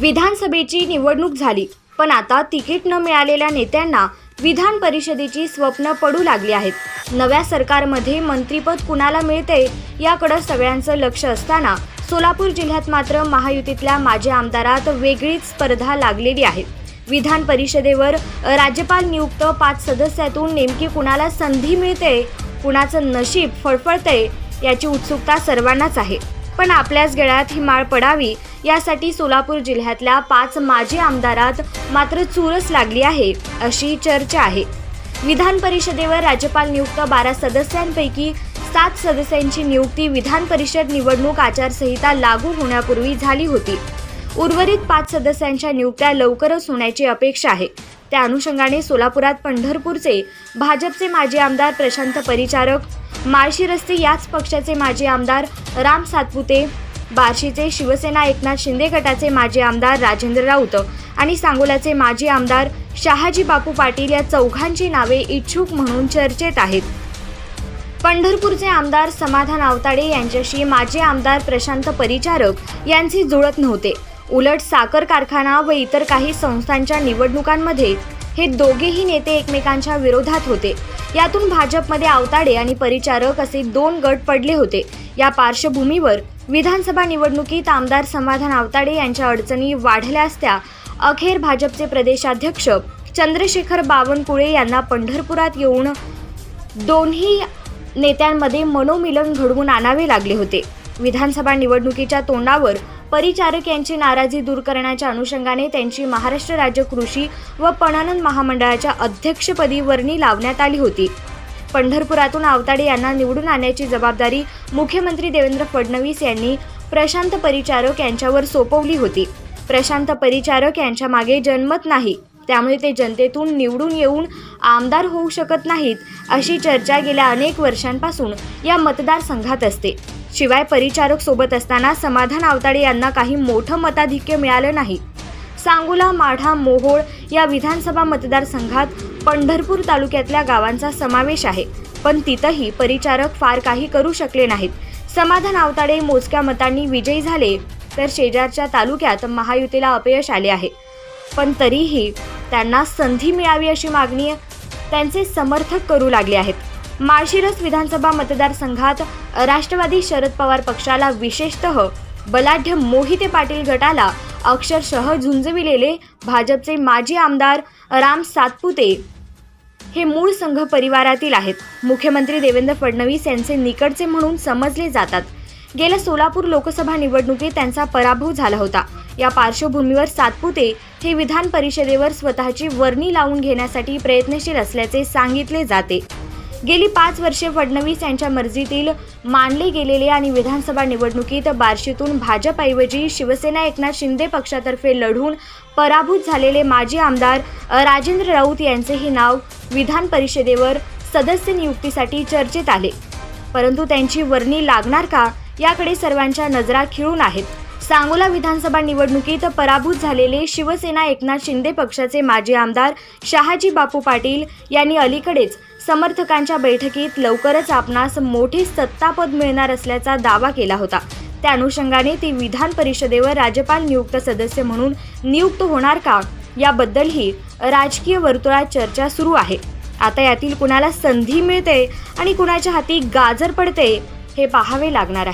विधानसभेची निवडणूक झाली. पण आता तिकीट न मिळालेल्या नेत्यांना विधान परिषदेची स्वप्न पडू लागली आहेत. नव्या सरकारमध्ये मंत्रीपद कुणाला मिळते याकडं सगळ्यांचं लक्ष असताना सोलापूर जिल्ह्यात मात्र महायुतीतल्या माजी आमदारात वेगळीच स्पर्धा लागलेली आहे. विधान परिषदेवर राज्यपाल नियुक्त पाच सदस्यातून नेमकी कुणाला संधी मिळते कुणाचं नशीब फळफळते याची उत्सुकता सर्वांनाच आहे. पण आपल्याच गळ्यात ही माळ पडावी यासाठी सोलापूर जिल्ह्यातल्या पाच माजी आमदारात मात्र चुरस लागली आहे अशी चर्चा आहे. विधान परिषदेवर राज्यपाल नियुक्त बारा सदस्यांपैकी सात सदस्यांची नियुक्ती विधान परिषद निवडणूक आचारसंहिता लागू होण्यापूर्वी झाली होती. उर्वरित पाच सदस्यांच्या नियुक्त्या लवकरच होण्याची अपेक्षा आहे. त्या अनुषंगाने सोलापुरात पंढरपूरचे भाजपचे माजी आमदार प्रशांत परिचारक माळशी रस्ते याच पक्षाचे माजी आमदार राम सातपुते बार्शीचे शिवसेना एकनाथ शिंदे गटाचे माजी आमदार राजेंद्र राऊत आणि सांगोल्याचे माजी आमदार शहाजी बापू पाटील या चौघांची नावे इच्छुक म्हणून चर्चेत आहेत. पंढरपूरचे आमदार समाधान आवताडे यांच्याशी माजी आमदार प्रशांत परिचारक यांचे जुळत नव्हते. उलट साखर कारखाना व इतर काही संस्थांच्या निवडणुकांमध्ये हे दोघेही नेते एकमेकांच्या विरोधात होते. यातून भाजपमध्ये आवताडे आणि परिचारक असे दोन गट पडले होते. या पार्श्वभूमीवर विधानसभा निवडणुकीत आमदार समाधान आवताडे यांच्या अडचणी वाढल्या असत्या अखेर भाजपचे प्रदेशाध्यक्ष चंद्रशेखर बावनकुळे यांना पंढरपुरात येऊन दोन्ही नेत्यांमध्ये मनोमिलन घडवून आणावे लागले होते. विधानसभा निवडणुकीच्या तोंडावर परिचारक यांची नाराजी दूर करण्याच्या अनुषंगाने त्यांची महाराष्ट्र राज्य कृषी व पणन महामंडळाच्या अध्यक्षपदी वर्णी लावण्यात आली होती. पंढरपुरातून आवताडे यांना निवडून आणण्याची जबाबदारी मुख्यमंत्री देवेंद्र फडणवीस यांनी प्रशांत परिचारक यांच्यावर सोपवली होती. प्रशांत परिचारक यांच्या मागे जनमत नाही. त्यामुळे ते जनतेतून निवडून येऊन आमदार होऊ शकत नाहीत अशी चर्चा गेल्या अनेक वर्षांपासून या मतदारसंघात असते. शिवाय परिचारक सोबत असताना समाधान आवताडे यांना काही मोठं मताधिक्य मिळालं नाही. सांगोला माढा मोहोळ या विधानसभा मतदारसंघात पंढरपूर तालुक्यातल्या गावांचा समावेश आहे. पण तिथंही परिचारक फार काही करू शकले नाहीत. समाधान आवताडे मोजक्या मतांनी विजयी झाले तर शेजारच्या तालुक्यात महायुतीला अपयश आले आहे. पण तरीही त्यांना संधी मिळावी अशी मागणी त्यांचे समर्थक करू लागले आहेत. माळशिरस विधानसभा मतदारसंघात राष्ट्रवादी शरद पवार पक्षाला विशेषतः बलाढ्य मोहिते पाटील गटाला अक्षरशः झुंजविलेले भाजपचे माजी आमदार राम सातपुते हे मूळ संघ परिवारातील आहेत. मुख्यमंत्री देवेंद्र फडणवीस यांचे निकडचे म्हणून समजले जातात. गेल्या सोलापूर लोकसभा निवडणुकीत त्यांचा पराभव झाला होता. या पार्श्वभूमीवर सातपुते हे विधान परिषदेवर स्वतःची वर्णी लावून घेण्यासाठी प्रयत्नशील असल्याचे सांगितले जाते. गेली पाच वर्षे फडणवीस यांच्या मर्जीतील मानले गेलेले आणि विधानसभा निवडणुकीत बार्शीतून भाजपऐवजी शिवसेना एकनाथ शिंदे पक्षातर्फे लढून पराभूत झालेले माजी आमदार राजेंद्र राऊत यांचेही नाव विधान परिषदेवर सदस्य नियुक्तीसाठी चर्चेत आले. परंतु त्यांची वर्णी लागणार का याकडे सर्वांच्या नजरा खिळून आहेत. सांगोला विधानसभा निवडणुकीत पराभूत झालेले शिवसेना एकनाथ शिंदे पक्षाचे माजी आमदार शहाजी बापू पाटील यांनी अलीकडेच समर्थकांच्या बैठकीत लवकरच आपणास मोठे सत्तापद मिळणार असल्याचा दावा केला होता. त्या अनुषंगाने ती विधान परिषदेवर राज्यपाल नियुक्त सदस्य म्हणून नियुक्त होणार का? याबद्दलही राजकीय वर्तुळात चर्चा सुरू आहे. आता यातील कुणाला संधी मिळते आणि कुणाच्या हाती गाजर पडते हे पाहावे लागणार आहे.